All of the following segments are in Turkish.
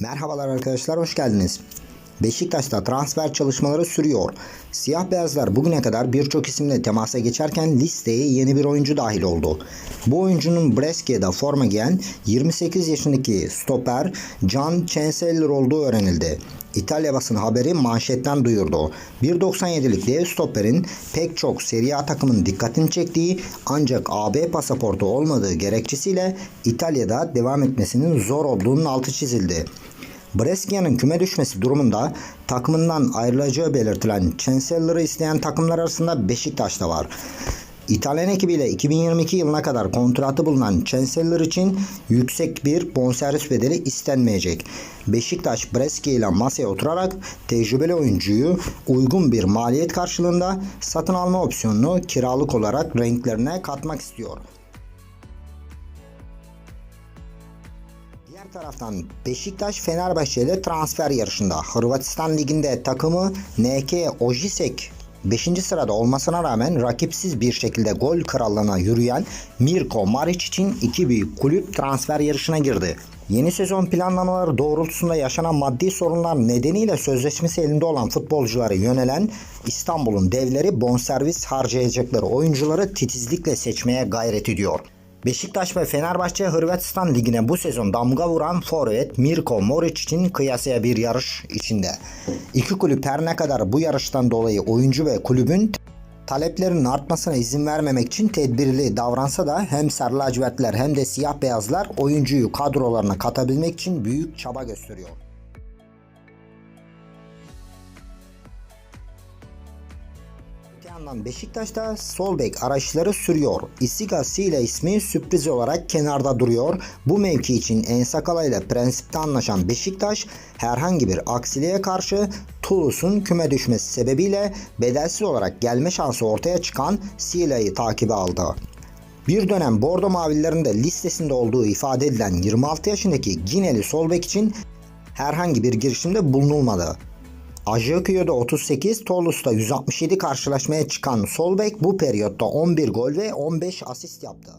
Merhabalar arkadaşlar hoş geldiniz. Beşiktaş'ta transfer çalışmaları sürüyor. Siyah beyazlar bugüne kadar birçok isimle temasa geçerken listeye yeni bir oyuncu dahil oldu. Bu oyuncunun Brescia'da forma giyen 28 yaşındaki stoper Can Chancellor olduğu öğrenildi. İtalya basın haberi manşetten duyurdu. 1.97'lik dev stoperin pek çok Serie A takımın dikkatini çektiği ancak AB pasaportu olmadığı gerekçesiyle İtalya'da devam etmesinin zor olduğunun altı çizildi. Brescia'nın küme düşmesi durumunda takımından ayrılacağı belirtilen Chancellor'ı isteyen takımlar arasında Beşiktaş da var. İtalyan ekibiyle 2022 yılına kadar kontratı bulunan Chancellor için yüksek bir bonservis bedeli istenmeyecek. Beşiktaş Brescia ile masaya oturarak tecrübeli oyuncuyu uygun bir maliyet karşılığında satın alma opsiyonunu kiralık olarak renklerine katmak istiyor. Diğer taraftan Beşiktaş Fenerbahçe ile transfer yarışında. Hırvatistan Ligi'nde takımı NK Ojisek 5. sırada olmasına rağmen rakipsiz bir şekilde gol krallığına yürüyen Mirko Maric için iki büyük kulüp transfer yarışına girdi. Yeni sezon planlamaları doğrultusunda yaşanan maddi sorunlar nedeniyle sözleşmesi elinde olan futbolculara yönelen İstanbul'un devleri bonservis harcayacakları oyuncuları titizlikle seçmeye gayret ediyor. Beşiktaş ve Fenerbahçe Hırvatistan Ligi'ne bu sezon damga vuran forvet Mirko Moric için kıyasaya bir yarış içinde. İki kulüp her ne kadar bu yarıştan dolayı oyuncu ve kulübün taleplerinin artmasına izin vermemek için tedbirli davransa da hem sarı lacivertler hem de siyah beyazlar oyuncuyu kadrolarına katabilmek için büyük çaba gösteriyor. Yandan Beşiktaş'ta sol bek arayışları sürüyor. Isiga ile ismi sürpriz olarak kenarda duruyor. Bu mevki için Ensakala ile prensipte anlaşan Beşiktaş herhangi bir aksiliğe karşı Toulouse'un küme düşmesi sebebiyle bedelsiz olarak gelme şansı ortaya çıkan Sila'yı takibe aldı. Bir dönem Bordo Mavililerinde listesinde olduğu ifade edilen 26 yaşındaki Gineli sol bek için herhangi bir girişimde bulunulmadı. Ajacio'da 38, Toulouse'da 167 karşılaşmaya çıkan sol bek bu periyotta 11 gol ve 15 asist yaptı.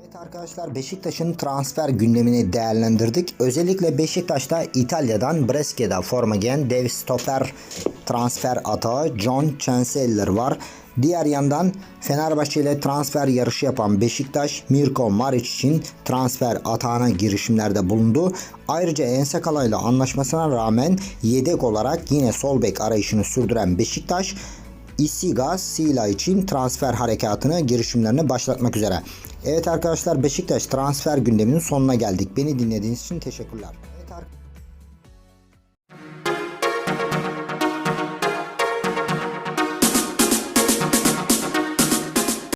Evet arkadaşlar Beşiktaş'ın transfer gündemini değerlendirdik. Özellikle Beşiktaş'ta İtalya'dan Brescia'da forma giyen dev stoper transfer atağı John Chancellor var. Diğer yandan Fenerbahçe ile transfer yarışı yapan Beşiktaş Mirko Maric için transfer atağına girişimlerde bulundu. Ayrıca Ensakala ile anlaşmasına rağmen yedek olarak yine sol bek arayışını sürdüren Beşiktaş Isiga Sila için transfer harekatını girişimlerini başlatmak üzere. Evet arkadaşlar Beşiktaş transfer gündeminin sonuna geldik. Beni dinlediğiniz için teşekkürler.